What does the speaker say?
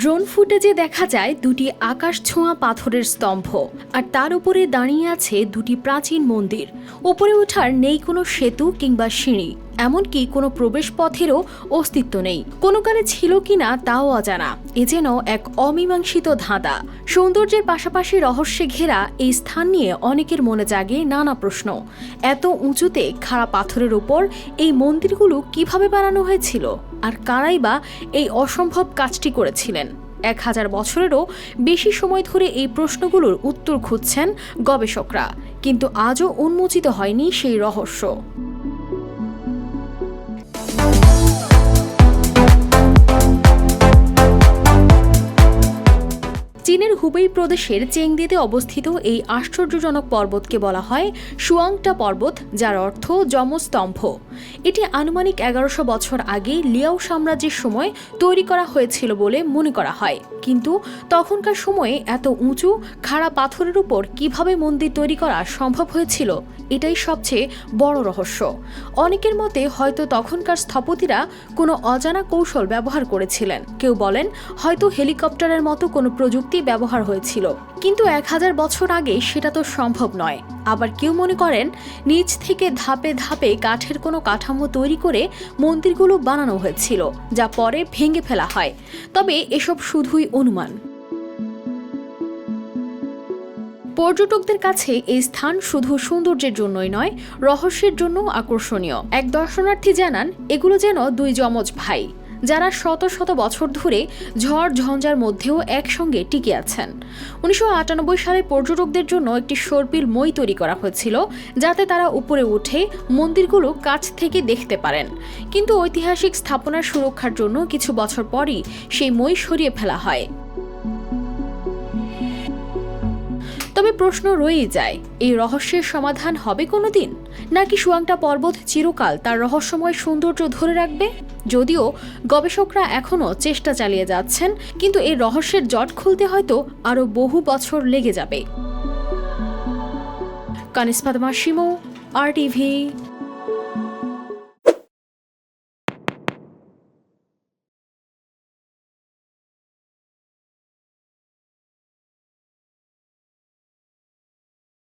Drone ফুটেজে দেখা যায় দুটি আকাশ ছোঁয়া পাথরের স্তম্ভ, আর তার উপরে দাঁড়িয়ে আছে দুটি প্রাচীন মন্দির। উপরে ওঠার নেই কোনো সেতু কিংবা সিঁড়ি, এমনকি কোনো প্রবেশ পথেরও অস্তিত্ব নেই। কোনো কালে ছিল কিনা তাও অজানা। এ যেন এক অমীমাংসিত ধাঁধা। সৌন্দর্যের পাশাপাশি রহস্যে ঘেরা এই স্থান নিয়ে অনেকের মনে জাগে নানা প্রশ্ন। এত উঁচুতে খাড়া পাথরের উপর এই মন্দিরগুলো কীভাবে বানানো হয়েছিল? আর কারাই বা এই অসম্ভব কাজটি করেছিলেন। এক হাজার বছরেরও বেশি সময় ধরে এই প্রশ্নগুলোর উত্তর খুঁজছেন গবেষকরা, কিন্তু আজও উন্মোচিত হয়নি সেই রহস্য। চীনের হুবেই প্রদেশের চেংদিতে অবস্থিত এই আশ্চর্যজনক পর্বতকে বলা হয় সুয়াংটা পর্বত, যার অর্থ যমস্তম্ভ। এটি আনুমানিক এগারোশো বছর আগে লিয়াও সাম্রাজ্যের সময় তৈরি করা হয়েছিল বলে মনে করা হয়। কিন্তু তখনকার সময়ে এত উঁচু, খাড়া পাথরের উপর কীভাবে মন্দির তৈরি করা সম্ভব হয়েছিল, এটাই সবচেয়ে বড় রহস্য। অনেকের মতে হয়তো তখনকার স্থপতিরা কোনো অজানা কৌশল ব্যবহার করেছিলেন। কেউ বলেন, হয়তো হেলিকপ্টারের মতো কোনো প্রযুক্তি ব্যবহার হয়েছিল। কিন্তু এক হাজার বছর আগে সেটা তো সম্ভব নয়। আবার কেউ মনে করেন, নিচ থেকে ধাপে ধাপে কাঠের কোনো কাঠামো তৈরি করে মন্দিরগুলো বানানো হয়েছিল, যা পরে ভেঙে ফেলা হয়। তবে এসব শুধুই অনুমান। পর্যটকদের কাছে এই স্থান শুধু সৌন্দর্যের জন্যই নয়, রহস্যের জন্য আকর্ষণীয়। এক দর্শনার্থী জানান, এগুলো যেন দুই যমজ ভাই। যারা শত শত বছর ধরে ঝড় ঝঞ্ঝার মধ্যেও একসঙ্গে টিকে আছেন। উনিশশো আটানব্বই সালে পর্যটকদের জন্য একটি সর্পিল মই তৈরি করা হয়েছিল, যাতে তারা উপরে উঠে মন্দিরগুলো কাছ থেকে দেখতে পারেন। কিন্তু ঐতিহাসিক স্থাপনার সুরক্ষার জন্য কিছু বছর পরই সেই মই সরিয়ে ফেলা হয়। প্রশ্ন রয়েই যায়, এই রহস্যের সমাধান হবে কোনো দিন নাকি সুয়াংটা পর্বত চিরকাল তার রহস্যময় সৌন্দর্য ধরে রাখবে? যদিও গবেষকরা এখনও চেষ্টা চালিয়ে যাচ্ছেন, কিন্তু এই রহস্যের জট খুলতে হয়তো আরও বহু বছর লেগে যাবে। কানিস্পাদমা মাসিমো আর টিভি